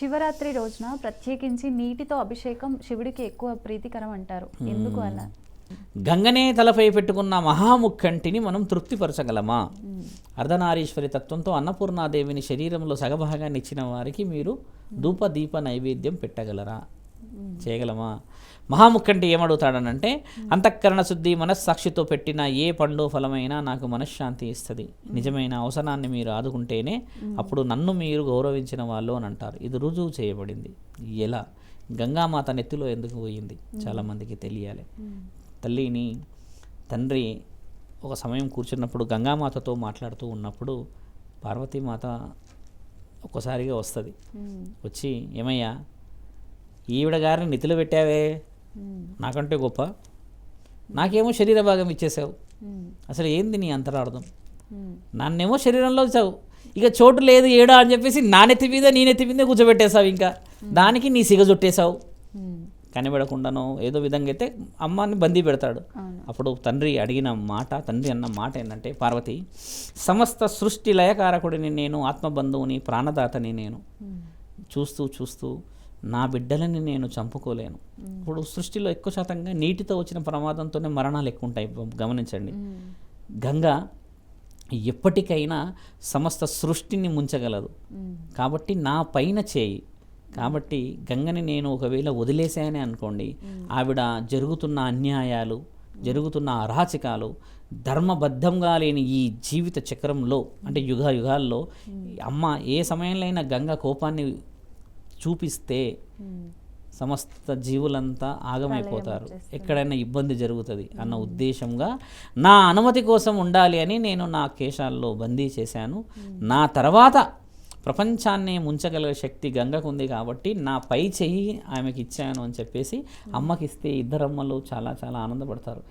శివరాత్రి రోజున ప్రత్యేకించి నీటితో అభిషేకం శివుడికి ఎక్కువ ప్రీతికరం అంటారు. ఎందుకు అలా? గంగనే తలపై పెట్టుకున్న మహాముఖంటిని మనం తృప్తిపరచగలమా? అర్ధనారీశ్వరి తత్వంతో అన్నపూర్ణాదేవిని శరీరంలో సగభాగాన్ని ఇచ్చిన వారికి మీరు ధూప దీప నైవేద్యం పెట్టగలరా? చేయగలమా? మహాముఖంటి ఏమడుగుతాడనంటే అంతఃకరణ శుద్ధి మనస్సాక్షితో పెట్టిన ఏ పండు ఫలమైనా నాకు మనశ్శాంతి ఇస్తుంది. నిజమైన అవసరాన్ని మీరు ఆదుకుంటేనే అప్పుడు నన్ను మీరు గౌరవించిన వాళ్ళు అని అంటారు. ఇది రుజువు చేయబడింది. ఎలా? గంగామాత నెత్తిలో ఎందుకు పోయింది? చాలామందికి తెలియాలి. తల్లిని తండ్రి ఒక సమయం కూర్చున్నప్పుడు గంగామాతతో మాట్లాడుతూ ఉన్నప్పుడు పార్వతీమాత ఒక్కసారిగా వస్తుంది. వచ్చి ఏమయ్యా ఈవిడ గారిని నెత్తిలో పెట్టావే. నాకంటే గొప్ప. నాకేమో శరీర భాగం ఇచ్చేసావు. అసలు ఏంది నీ అంతరార్థం. నన్నేమో శరీరంలో ఇచ్చావు ఇక చోటు లేదు ఏడా అని చెప్పేసి నా నెత్తి మీద నీ నెత్తి మీద కూర్చోబెట్టేశావు ఇంకా. దానికి నీ సిగ చుట్టేశావు. కనిపెడకుండానో ఏదో విధంగా అయితే అమ్మాన్ని బందీ పెడతాడు. అప్పుడు తండ్రి అడిగిన మాట తండ్రి అన్న మాట ఏంటంటే పార్వతి సమస్త సృష్టి లయకారకుడిని నేను ఆత్మబంధువుని ప్రాణదాతని నేను. చూస్తూ చూస్తూ నా బిడ్డలని నేను చంపుకోలేను. ఇప్పుడు సృష్టిలో ఎక్కువ శాతంగా నీటితో వచ్చిన ప్రమాదంతోనే మరణాలు ఎక్కువ ఉంటాయి గమనించండి. గంగ ఎప్పటికైనా సమస్త సృష్టిని ముంచగలదు. కాబట్టి నా పైన చేయి. కాబట్టి గంగని నేను ఒకవేళ వదిలేసానే అనుకోండి ఆవిడ జరుగుతున్న అన్యాయాలు జరుగుతున్న అరాచకాలు ధర్మబద్ధంగా లేని ఈ జీవిత చక్రంలో అంటే యుగ యుగాల్లో అమ్మ ఏ సమయంలో అయినా గంగ కోపాన్ని చూపిస్తే మ్మ్. సమస్త జీవులంతా ఆగమైపోతారు. ఎక్కడైనా ఇబ్బంది జరుగుతుంది అన్న ఉద్దేశంగా నా అనుమతి కోసం ఉండాలి అని నేను నా కేశాల్లో బందీ చేశాను. నా తర్వాత ప్రపంచాన్ని ముంచగల శక్తి గంగకు ఉంది కాబట్టి నా పై చెయ్యి ఆమెకి ఇచ్చాను అని చెప్పేసి అమ్మకి ఇస్తే ఇద్దరమ్మలు చాలా చాలా ఆనందపడతారు.